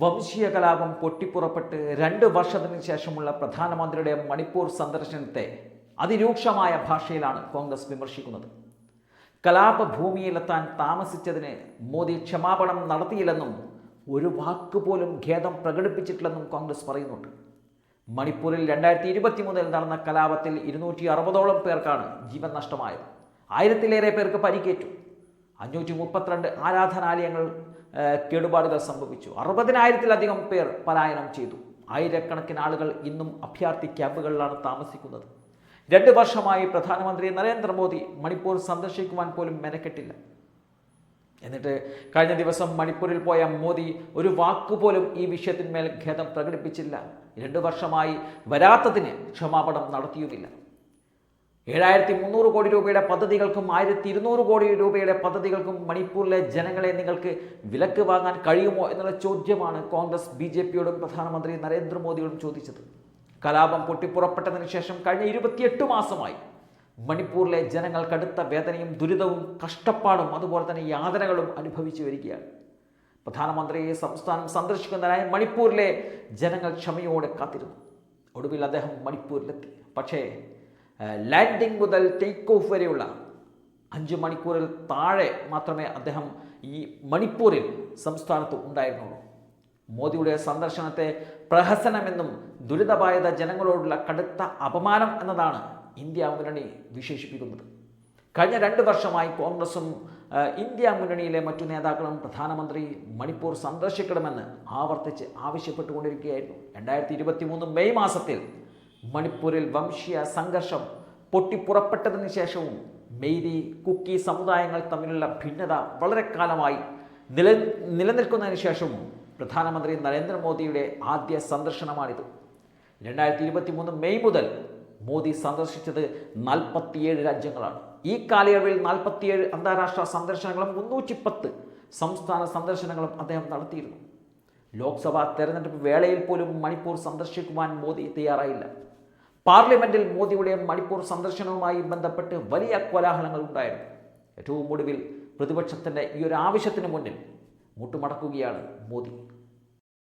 വംശീയ കലാപം പൊട്ടിപ്പുറപ്പെട്ട് രണ്ട് വർഷത്തിന് ശേഷമുള്ള പ്രധാനമന്ത്രിയുടെ മണിപ്പൂർ സന്ദർശനത്തെ അതിരൂക്ഷമായ ഭാഷയിലാണ് കോൺഗ്രസ് വിമർശിക്കുന്നത്. കലാപഭൂമിയിലെത്താൻ താമസിച്ചതിന് മോദി ക്ഷമാപണം നടത്തിയില്ലെന്നും ഒരു വാക്ക് പോലും ഖേദം പ്രകടിപ്പിച്ചിട്ടില്ലെന്നും കോൺഗ്രസ് പറയുന്നുണ്ട്. മണിപ്പൂരിൽ രണ്ടായിരത്തി ഇരുപത്തി മൂന്നിൽ നടന്ന കലാപത്തിൽ ഇരുന്നൂറ്റി അറുപതോളം പേർക്കാണ് ജീവൻ നഷ്ടമായത്. ആയിരത്തിലേറെ പേർക്ക് പരിക്കേറ്റു. അഞ്ഞൂറ്റി മുപ്പത്തിരണ്ട് ആരാധനാലയങ്ങൾ കേടുപാടുകൾ സംഭവിച്ചു. അറുപതിനായിരത്തിലധികം പേർ പലായനം ചെയ്തു. ആയിരക്കണക്കിന് ആളുകൾ ഇന്നും അഭയാർത്ഥി ക്യാമ്പുകളിലാണ് താമസിക്കുന്നത്. രണ്ട് വർഷമായി പ്രധാനമന്ത്രി നരേന്ദ്രമോദി മണിപ്പൂർ സന്ദർശിക്കുവാൻ പോലും മെനക്കെട്ടില്ല. എന്നിട്ട് കഴിഞ്ഞ ദിവസം മണിപ്പൂരിൽ പോയ മോദി ഒരു വാക്കുപോലും ഈ വിഷയത്തിന്മേൽ ഖേദം പ്രകടിപ്പിച്ചില്ല. രണ്ടു വർഷമായി വരാത്തതിന് ക്ഷമാപണം നടത്തിയുമില്ല. ഏഴായിരത്തി മുന്നൂറ് കോടി രൂപയുടെ പദ്ധതികൾക്കും ആയിരത്തി ഇരുന്നൂറ് കോടി രൂപയുടെ പദ്ധതികൾക്കും മണിപ്പൂരിലെ ജനങ്ങളെ നിങ്ങൾക്ക് വിലക്ക് വാങ്ങാൻ കഴിയുമോ എന്നുള്ള ചോദ്യമാണ് കോൺഗ്രസ് ബി ജെ പിയോടും പ്രധാനമന്ത്രി നരേന്ദ്രമോദിയോടും ചോദിച്ചത്. കലാപം പൊട്ടിപ്പുറപ്പെട്ടതിന് ശേഷം കഴിഞ്ഞ ഇരുപത്തിയെട്ട് മാസമായി മണിപ്പൂരിലെ ജനങ്ങൾ കടുത്ത വേദനയും ദുരിതവും കഷ്ടപ്പാടും അതുപോലെ തന്നെ യാതനകളും അനുഭവിച്ചു വരികയാണ്. പ്രധാനമന്ത്രി സംസ്ഥാനം സന്ദർശിക്കുന്നതിനായി മണിപ്പൂരിലെ ജനങ്ങൾ ക്ഷമയോടെ കാത്തിരുന്നു. ഒടുവിൽ അദ്ദേഹം മണിപ്പൂരിലെത്തി. പക്ഷേ ലാൻഡിംഗ് മുതൽ ടേക്ക് ഓഫ് വരെയുള്ള അഞ്ച് മണിക്കൂറിൽ താഴെ മാത്രമേ അദ്ദേഹം ഈ മണിപ്പൂരിൽ സംസ്ഥാനത്ത് ഉണ്ടായിരുന്നുള്ളൂ. മോദിയുടെ സന്ദർശനത്തെ പ്രഹസനമെന്നും ദുരിതബാധിത ജനങ്ങളോടുള്ള കടുത്ത അപമാനം എന്നതാണ് ഇന്ത്യ മുന്നണി വിശേഷിപ്പിക്കുന്നത്. കഴിഞ്ഞ രണ്ട് വർഷമായി കോൺഗ്രസും ഇന്ത്യ മുന്നണിയിലെ മറ്റു നേതാക്കളും പ്രധാനമന്ത്രി മണിപ്പൂർ സന്ദർശിക്കണമെന്ന് ആവർത്തിച്ച് ആവശ്യപ്പെട്ടുകൊണ്ടിരിക്കുകയായിരുന്നു. രണ്ടായിരത്തി ഇരുപത്തി മൂന്ന് മെയ് മാസത്തിൽ മണിപ്പൂരിൽ വംശീയ സംഘർഷം പൊട്ടിപ്പുറപ്പെട്ടതിന് ശേഷവും മെയ്തി കുക്കി സമുദായങ്ങൾ തമ്മിലുള്ള ഭിന്നത വളരെ കാലമായി നില നിലനിൽക്കുന്നതിന് ശേഷവും പ്രധാനമന്ത്രി നരേന്ദ്രമോദിയുടെ ആദ്യ സന്ദർശനമാണിത്. രണ്ടായിരത്തി ഇരുപത്തി മൂന്ന് മെയ് മുതൽ മോദി സന്ദർശിച്ചത് നാൽപ്പത്തിയേഴ് രാജ്യങ്ങളാണ്. ഈ കാലയളവിൽ നാൽപ്പത്തിയേഴ് അന്താരാഷ്ട്ര സന്ദർശനങ്ങളും മുന്നൂറ്റി പത്ത് സംസ്ഥാന സന്ദർശനങ്ങളും അദ്ദേഹം നടത്തിയിരുന്നു. ലോക്സഭാ തെരഞ്ഞെടുപ്പ് വേളയിൽ പോലും മണിപ്പൂർ സന്ദർശിക്കുവാൻ മോദി തയ്യാറായില്ല. പാർലമെന്റിൽ മോദിയുടെ മണിപ്പൂർ സന്ദർശനവുമായി ബന്ധപ്പെട്ട് വലിയ കോലാഹലങ്ങൾ ഉണ്ടായിരുന്നു. ഏറ്റവും ഒടുവിൽ പ്രതിപക്ഷത്തിന്റെ ഈ ഒരു ആവശ്യത്തിന് മുന്നിൽ മുട്ടുമടക്കുകയാണ് മോദി.